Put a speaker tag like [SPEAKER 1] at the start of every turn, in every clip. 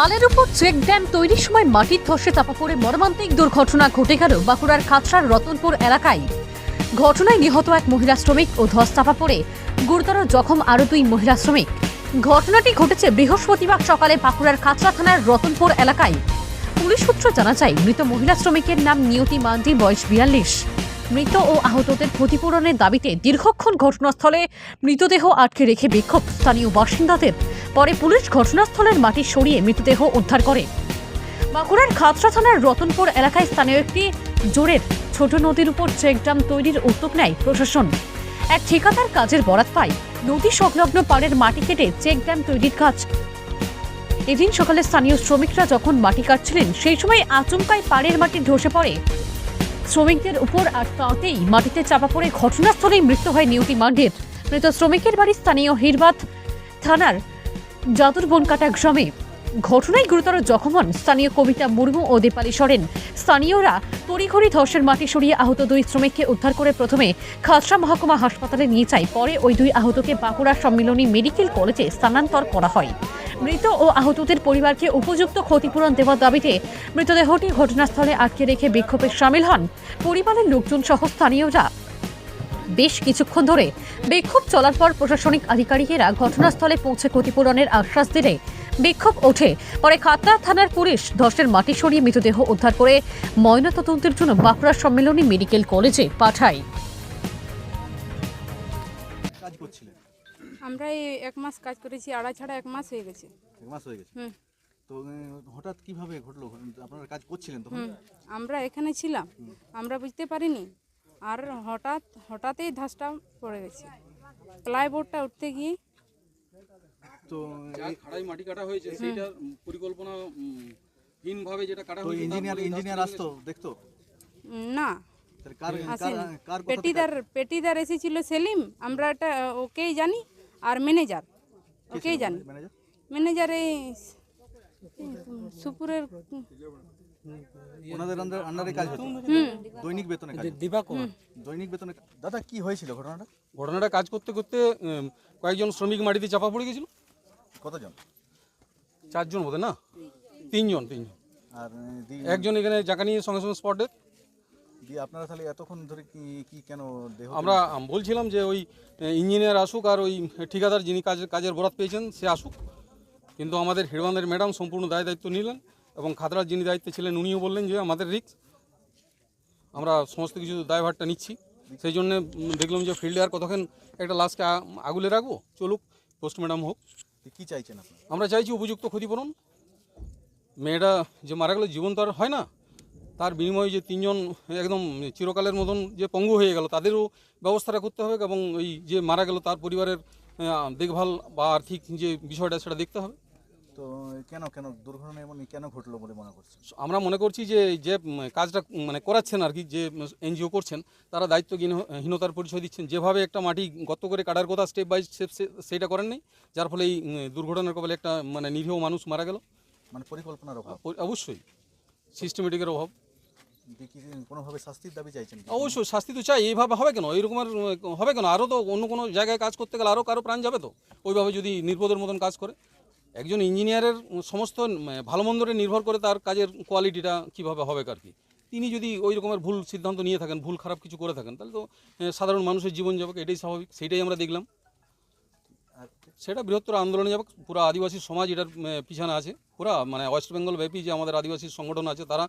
[SPEAKER 1] খালের উপর check dam তৈরির সময় মাটির ধসে চাপা পড়ে মর্মান্তিক দুর্ঘটনা ঘটে গেল বাঁকুড়ার খাতড়ার রতনপুর এলাকায়। ঘটনায় নিহত এক মহিলা শ্রমিক ও ধস চাপা পড়ে। গুরুতর জখম আরও দুই মহিলা শ্রমিক। ঘটনাটি ঘটেছে বৃহস্পতিবার সকালে বাঁকুড়ার খাতড়া থানার রতনপুর এলাকায়। পুলিশ সূত্র জানা যায়, মৃত মহিলা শ্রমিকের নাম নিয়তি মান্ডি, বয়স বিয়াল্লিশ। মৃত ও আহতদের ক্ষতিপূরণের দাবিতে দীর্ঘক্ষণ ঘটনাস্থলে মৃতদেহ আটকে রেখে বিক্ষোভ। স্থানীয় বাসিন্দাদের পরে পুলিশ ঘটনাস্থলের মাটি সরিয়ে মৃতদেহ উদ্ধার করে। বাঁকুড়ার খাতড়া থানার রতনপুর এলাকায় স্থানীয় একটি জোরের ছোট নদীর উপর চেকডাম তৈরির উদ্যোগ নেয় প্রশাসন। এক ঠিকাদার কাজের বরাত পায়। নদী সংলগ্ন পাড়ের মাটি কেটে চেকডাম তৈরির কাজ। এদিন সকালে স্থানীয় শ্রমিকরা যখন মাটি কাটছিলেন, সেই সময় আচমকায় পাড়ের মাটি ধসে পড়ে। শ্রমিকদের উপর আর তাতেই মাটিতে চাপা পড়ে ঘটনাস্থলেই মৃত্যু হয় নিয়তি মান্ডের। মৃত শ্রমিকের বাড়ি স্থানীয় হিরবাত থানার যাদুর বনকাটা গ্রামে ঘটনায় গুরুতর জখম হন স্থানীয় কবিতা মুর্মু ও দীপালি সরেন। স্থানীয়রা তড়িঘড়ি ধসের মাটি সরিয়ে আহত দুই শ্রমিককে উদ্ধার করে প্রথমে খাসড়া মহকুমা হাসপাতালে নিয়ে যায়, পরে ওই দুই আহতকে বাঁকুড়া সম্মিলনী মেডিকেল কলেজে স্থানান্তর করা হয়। মৃত ও আহতদের পরিবারকে উপযুক্ত ক্ষতিপূরণ দেওয়ার দাবিতে মৃতদেহটি ঘটনাস্থলে আটকে রেখে বিক্ষোভে সামিল হন। পরিবারের লোকজন সহ স্থানীয়রা বেশ কিছুক্ষণ ধরে বিক্ষোভ চলার পর প্রশাসনিক আধিকারিকেরা ঘটনাস্থলে পৌঁছে ক্ষতিপূরণের আশ্বাস দিলে বিক্ষোভ ওঠে। পরে খাতড়া থানার পুলিশ ধসের মাটি সরিয়ে মৃতদেহ উদ্ধার করে ময়নাতদন্তের জন্য বাঁকুড়া সম্মেলনী মেডিকেল কলেজে পাঠায়।
[SPEAKER 2] আমরা এই এক মাস কাজ করেছি আড়া ছাড়া এক মাস হয়ে গেছে।
[SPEAKER 3] এক মাস হয়ে গেছে?
[SPEAKER 2] হুম।
[SPEAKER 3] তো হঠাৎ কীভাবে ঘটলো? আপনারা কাজ করছিলেন তখন?
[SPEAKER 2] আমরা এখানে ছিলাম। আমরা বুঝতে পারিনি আর হঠাৎ হঠাৎই ধাসটা পড়ে গেছে। প্লাইবোর্ডটা উঠতে গিয়ে
[SPEAKER 3] তো
[SPEAKER 4] খাড়াই মাটি কাটা হয়েছে সেইটা পরিকল্পনা হীনভাবে যেটা কাটা হয়েছে
[SPEAKER 3] ইঞ্জিনিয়ার ইঞ্জিনিয়ার আসতো দেখতো?
[SPEAKER 2] না। পেটিদার পেটিদার এসেছিল সেলিম। আমরা এটা ওকেই জানি আর ম্যানেজার। ওকেই জানি।
[SPEAKER 3] ম্যানেজার?
[SPEAKER 2] ম্যানেজার এই সুপুরের
[SPEAKER 3] ওনাদের আন্ডার আন্ডারে কাজ হতো দৈনিক বেতনে কাজ।
[SPEAKER 4] দিবাকর।
[SPEAKER 3] দৈনিক বেতনে দাদা কি হয়েছিল ঘটনাটা?
[SPEAKER 4] ঘটনাটা কাজ করতে করতে কয়েকজন শ্রমিক মাটিতে চাপা পড়ে গেছিল।
[SPEAKER 3] কতজন?
[SPEAKER 4] চারজন বোধ না? তিনজন তিনজন।
[SPEAKER 3] আর
[SPEAKER 4] একজন এখানে জায়গা নিয়ে সঙ্গে সঙ্গে স্পটে
[SPEAKER 3] দিয়ে আপনারা তাহলে এতক্ষণ ধরে কি কি কেন দেহ
[SPEAKER 4] আমরা বলছিলাম যে ওই ইঞ্জিনিয়ার আসুক আর ওই ঠিকাদার যিনি কাজের কাজের বরাত পেয়েছেন সে আসুক। কিন্তু আমাদের হিড়বান্ধের ম্যাডাম সম্পূর্ণ দায় দায়িত্ব নিলেন। এবং খাতড়ার যিনি দায়িত্বে ছিলেন উনিও বললেন যে আমাদের রিক্স আমরা সমস্ত কিছু দায়ভারটা নিচ্ছি। সেই জন্য দেখলাম যে ফিল্ডে আর কতক্ষণ একটা লাশকে আগুলে রাখব চলুক পোস্টম্যাডাম হোক।
[SPEAKER 3] কি চাইছেন
[SPEAKER 4] আমরা চাইছি উপযুক্ত ক্ষতিপূরণ। মেয়েটা যে মারা গেল জীবন তো আর হয় না। তার বিনিময়ে যে তিনজন একদম চিরকালের মতন যে পঙ্গু হয়ে গেল তাদেরও ব্যবস্থাটা করতে হবে এবং ওই যে মারা গেল তার পরিবারের দেখভাল বা আর্থিক যে বিষয়টা সেটা দেখতে হবে।
[SPEAKER 3] তো কেন কেন দুর্ঘটনা এমন কেন ঘটলো বলে মনে করছেন?
[SPEAKER 4] আমরা মনে করছি যে যে কাজটা মানে করাচ্ছেন আর কি যে এনজিও করছেন তারা দায়িত্বহীনতার পরিচয় দিচ্ছেন। যেভাবে একটা মাটি গর্ত করে কাটার কথা স্টেপ বাই স্টেপ সেইটা করেন নাই যার ফলে এই দুর্ঘটনার কবলে একটা মানে নিরীহ মানুষ মারা গেল।
[SPEAKER 3] মানে পরিকল্পনার অভাব?
[SPEAKER 4] অবশ্যই। সিস্টেমেটিকের অভাব।
[SPEAKER 3] কোনোভাবে শাস্তির দাবি চাইছেন
[SPEAKER 4] অবশ্যই শাস্তি তো চাই এইভাবে হবে কেন? এরকম আর হবে কেন? আরও তো অন্য কোনো জায়গায় কাজ করতে গেলে আরও কারও প্রাণ যাবে তো? ওইভাবে যদি নির্বোধের মতন কাজ করে। একজন ইঞ্জিনিয়ারের সমস্ত ভালো মন্দরে নির্ভর করে তার কাজের কোয়ালিটিটা কীভাবে হবে আর কি। তিনি যদি ওই রকমের ভুল সিদ্ধান্ত নিয়ে থাকেন ভুল খারাপ কিছু করে থাকেন তাহলে তো সাধারণ মানুষের জীবন যাবে এটাই স্বাভাবিক সেইটাই আমরা দেখলাম। সেটা বৃহত্তর আন্দোলনে যাবে পুরো আদিবাসী সমাজ এটার পিছনে আছে। পুরা মানে ওয়েস্ট বেঙ্গল ব্যাপী যে আমাদের আদিবাসী সংগঠন আছে তারা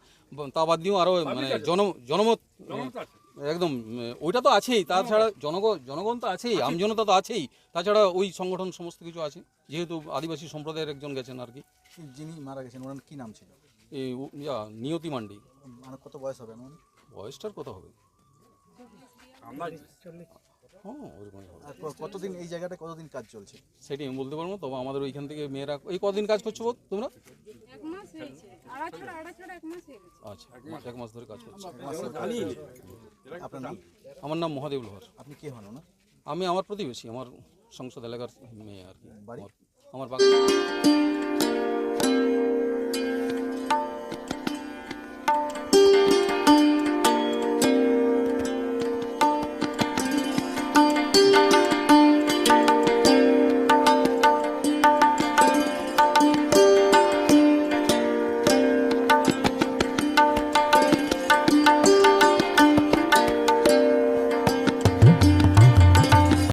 [SPEAKER 4] তা বাদ দিয়েও আরও মানে জন জনমত একদম ওইটা তো আছেই। তাছাড়া জনগণ জনগণ তো আছেই আমজনতা তো আছেই। তাছাড়া ওই সংগঠন সমস্ত কিছু আছে যেহেতু আদিবাসী সম্প্রদায়ের একজন গেছেন আর কি।
[SPEAKER 3] যিনি মারা গেছেন ওনার কি নাম ছিল?
[SPEAKER 4] এই ইয়া, নিয়তি মান্ডি।
[SPEAKER 3] মানে কত বয়স হবে মানে
[SPEAKER 4] বয়সটার কত হবে। হ্যাঁ হবে।
[SPEAKER 3] আর কতদিন এই জায়গাটা কতদিন কাজ চলছে?
[SPEAKER 4] সেটাই আমি বলতে পারব তবে আমাদের ওইখান থেকে মেয়েরা এই কদিন কাজ করছ বল তোমরা? আচ্ছা এক মাস ধরে কাজ করছ।
[SPEAKER 3] আপনার নাম?
[SPEAKER 4] আমার নাম মহাদেব লোহার।
[SPEAKER 3] আপনি কে হন ওনার?
[SPEAKER 4] আমি আমার প্রতিবেশী আমার সংসদ এলাকার মেয়ে আর কি। আমার- আমার বাগান